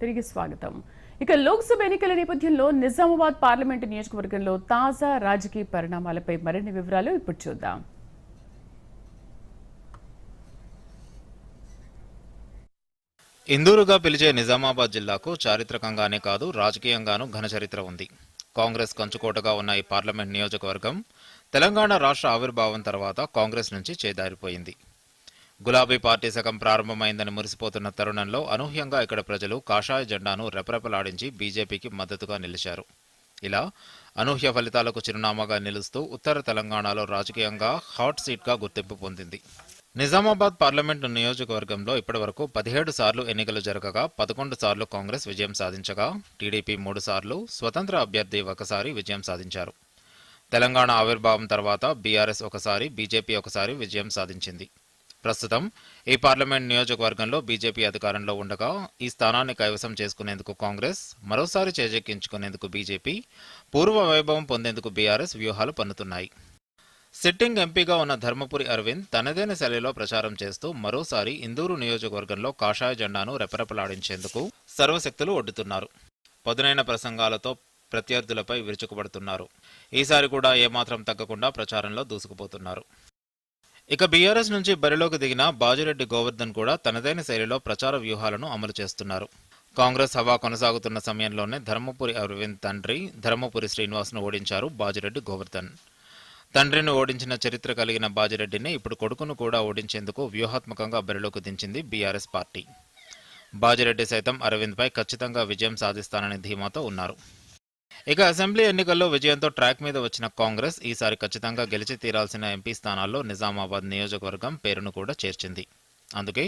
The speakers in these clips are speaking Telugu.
తిరిగి స్వాగతం. ఇక లోక్సభ ఎన్నికల నేపథ్యంలో నిజామాబాద్ పార్లమెంటు నియోజకవర్గంలో తాజా రాజకీయ పరిణామాలపై మరిన్ని వివరాలు ఇప్పుడు చూద్దాం. ఇందూరుగా పిలిచే నిజామాబాద్ జిల్లాకు చారిత్రకంగానే కాదు రాజకీయంగానూ ఘన చరిత్ర ఉంది. కాంగ్రెస్ కంచుకోటగా ఉన్న ఈ పార్లమెంట్ నియోజకవర్గం తెలంగాణ రాష్ట్ర ఆవిర్భావం తర్వాత కాంగ్రెస్ నుంచి చేదారిపోయింది. గులాబీ పార్టీ సగం ప్రారంభమైందని మురిసిపోతున్న తరుణంలో అనూహ్యంగా ఇక్కడ ప్రజలు కాషాయ జెండాను రెపరెపలాడించి బీజేపీకి మద్దతుగా నిలిచారు. ఇలా అనూహ్య ఫలితాలకు చిరునామాగా నిలుస్తూ ఉత్తర తెలంగాణలో రాజకీయంగా హాట్ సీట్గా గుర్తింపు పొందింది. నిజామాబాద్ పార్లమెంటు నియోజకవర్గంలో ఇప్పటివరకు పదిహేడు సార్లు ఎన్నికలు జరగగా పదకొండు సార్లు కాంగ్రెస్ విజయం సాధించగా టీడీపీ మూడు సార్లు స్వతంత్ర అభ్యర్థి ఒకసారి విజయం సాధించారు. తెలంగాణ ఆవిర్భావం తర్వాత బీఆర్ఎస్ ఒకసారి బీజేపీ ఒకసారి విజయం సాధించింది. ప్రస్తుతం ఈ పార్లమెంట్ నియోజకవర్గంలో బీజేపీ అధికారంలో ఉండగా ఈ స్థానాన్ని కైవసం చేసుకునేందుకు కాంగ్రెస్ మరోసారి చేజెక్కించుకునేందుకు బీజేపీ పూర్వ వైభవం పొందేందుకు బీఆర్ఎస్ వ్యూహాలు పన్నుతున్నాయి. సిట్టింగ్ ఎంపీగా ఉన్న ధర్మపురి అరవింద్ తనదైన శైలిలో ప్రచారం చేస్తూ మరోసారి ఇందూరు నియోజకవర్గంలో కాషాయ జెండాను రెపరెపలాడించేందుకు సర్వశక్తులు ఒడ్డుతున్నారు. పదునైన ప్రసంగాలతో ప్రత్యర్థులపై విరుచుకుపడుతున్నారు. ఈసారి కూడా ఏమాత్రం తగ్గకుండా ప్రచారంలో దూసుకుపోతున్నారు. ఇక బీఆర్ఎస్ నుంచి బరిలోకి దిగిన బాజిరెడ్డి గోవర్ధన్ కూడా తనదైన శైలిలో ప్రచార వ్యూహాలను అమలు చేస్తున్నారు. కాంగ్రెస్ హవా కొనసాగుతున్న సమయంలోనే ధర్మపురి అరవింద్ తండ్రి ధర్మపురి శ్రీనివాస్ను ఓడించారు బాజిరెడ్డి గోవర్ధన్. తండ్రిని ఓడించిన చరిత్ర కలిగిన బాజిరెడ్డిని ఇప్పుడు కొడుకును కూడా ఓడించేందుకు వ్యూహాత్మకంగా బరిలోకి దించింది బీఆర్ఎస్ పార్టీ. బాజిరెడ్డి సైతం అరవింద్పై ఖచ్చితంగా విజయం సాధిస్తానని ధీమాతో ఉన్నారు. ఇక అసెంబ్లీ ఎన్నికల్లో విజయంతో ట్రాక్ మీద వచ్చిన కాంగ్రెస్ ఈసారి ఖచ్చితంగా గెలిచి తీరాల్సిన ఎంపీ స్థానాల్లో నిజామాబాద్ నియోజకవర్గం పేరును కూడా చేర్చింది. అందుకే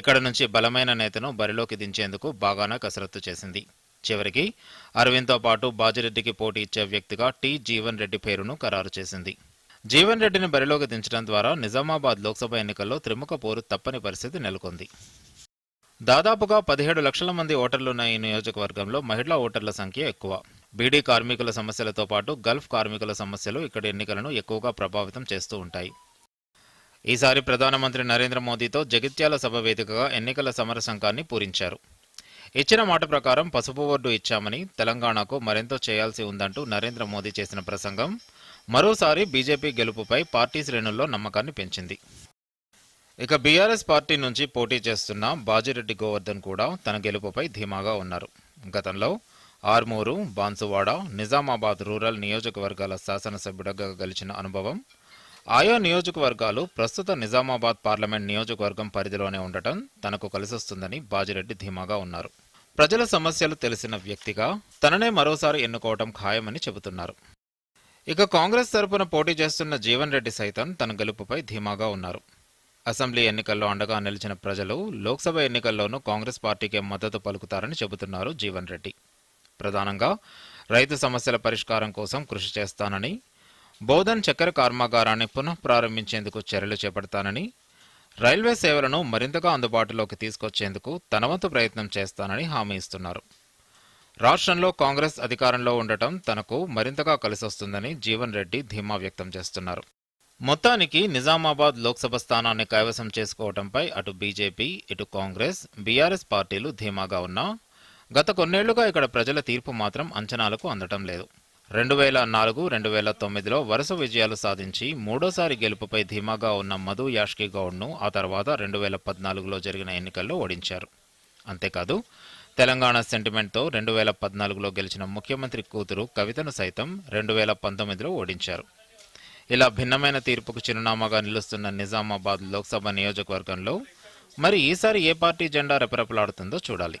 ఇక్కడ నుంచి బలమైన నేతను బరిలోకి దించేందుకు బాగానే కసరత్తు చేసింది. చివరికి అరవింద్తో పాటు బాజిరెడ్డికి పోటీ ఇచ్చే వ్యక్తిగా టి జీవన్ రెడ్డి పేరును ఖరారు చేసింది. జీవన్ రెడ్డిని బరిలోకి దించడం ద్వారా నిజామాబాద్ లోక్సభ ఎన్నికల్లో త్రిముఖ పోరు తప్పని పరిస్థితి నెలకొంది. దాదాపుగా పదిహేడు లక్షల మంది ఓటర్లున్న ఈ నియోజకవర్గంలో మహిళా ఓటర్ల సంఖ్య ఎక్కువ. బీడీ కార్మికుల సమస్యలతో పాటు గల్ఫ్ కార్మికుల సమస్యలు ఇక్కడ ఎన్నికలను ఎక్కువగా ప్రభావితం చేస్తూ ఉంటాయి. ఈసారి ప్రధానమంత్రి నరేంద్ర మోదీతో జగిత్యాల సభ వేదికగా ఎన్నికల సమర సంఘాన్ని పూరించారు. ఇచ్చిన మాట ప్రకారం పసుపు బోర్డు ఇచ్చామని తెలంగాణకు మరెంతో చేయాల్సి ఉందంటూ నరేంద్ర మోదీ చేసిన ప్రసంగం మరోసారి బీజేపీ గెలుపుపై పార్టీ శ్రేణుల్లో నమ్మకాన్ని పెంచింది. ఇక బీఆర్ఎస్ పార్టీ నుంచి పోటీ చేస్తున్న బాజిరెడ్డి గోవర్ధన్ కూడా తన గెలుపుపై ధీమాగా ఉన్నారు. గతంలో ఆర్మూరు బాన్సువాడ నిజామాబాద్ రూరల్ నియోజకవర్గాల శాసనసభ్యుడిగా గెలిచిన అనుభవం. ఆయా నియోజకవర్గాలు ప్రస్తుత నిజామాబాద్ పార్లమెంట్ నియోజకవర్గం పరిధిలోనే ఉండటం తనకు కలిసొస్తుందని బాజిరెడ్డి ధీమాగా ఉన్నారు. ప్రజల సమస్యలు తెలిసిన వ్యక్తిగా తననే మరోసారి ఎన్నుకోవటం ఖాయమని చెబుతున్నారు. ఇక కాంగ్రెస్ తరపున పోటీ చేస్తున్న జీవన్ రెడ్డి సైతం తన గెలుపుపై ధీమాగా ఉన్నారు. అసెంబ్లీ ఎన్నికల్లో అండగా నిలిచిన ప్రజలు లోక్సభ ఎన్నికల్లోనూ కాంగ్రెస్ పార్టీకే మద్దతు పలుకుతారని చెబుతున్నారు జీవన్ రెడ్డి. ప్రధానంగా రైతు సమస్యల పరిష్కారం కోసం కృషి చేస్తానని బోధన్ చక్కెర కర్మాగారాన్ని పునః ప్రారంభించేందుకు చర్యలు చేపడతానని రైల్వే సేవలను మరింతగా అందుబాటులోకి తీసుకొచ్చేందుకు తనవంతు ప్రయత్నం చేస్తానని హామీ ఇస్తున్నారు. రాష్ట్రంలో కాంగ్రెస్ అధికారంలో ఉండటం తనకు మరింతగా కలిసొస్తుందని జీవన్ రెడ్డి ధీమా వ్యక్తం చేస్తున్నారు. మొత్తానికి నిజామాబాద్ లోక్సభ స్థానాన్ని కైవసం చేసుకోవడంపై అటు బీజేపీ ఇటు కాంగ్రెస్ బీఆర్ఎస్ పార్టీలు ధీమాగా ఉన్నా గత కొన్నేళ్ళుగా ఇక్కడ ప్రజల తీర్పు మాత్రం అంచనాలకు అందటం లేదు. రెండు వేల నాలుగు రెండు వేల తొమ్మిదిలో వరుస విజయాలు సాధించి మూడోసారి గెలుపుపై ధీమాగా ఉన్న మధు యాష్కి గౌడ్ను ఆ తర్వాత రెండు వేల పద్నాలుగులో జరిగిన ఎన్నికల్లో ఓడించారు. అంతేకాదు తెలంగాణ సెంటిమెంట్తో రెండు వేల పద్నాలుగులో గెలిచిన ముఖ్యమంత్రి కూతురు కవితను సైతం రెండు వేల పంతొమ్మిదిలో ఓడించారు. ఇలా భిన్నమైన తీర్పుకు చిరునామాగా నిలుస్తున్న నిజామాబాద్ లోక్సభ నియోజకవర్గంలో మరి ఈసారి ఏ పార్టీ జెండా రెపరెపలాడుతుందో చూడాలి.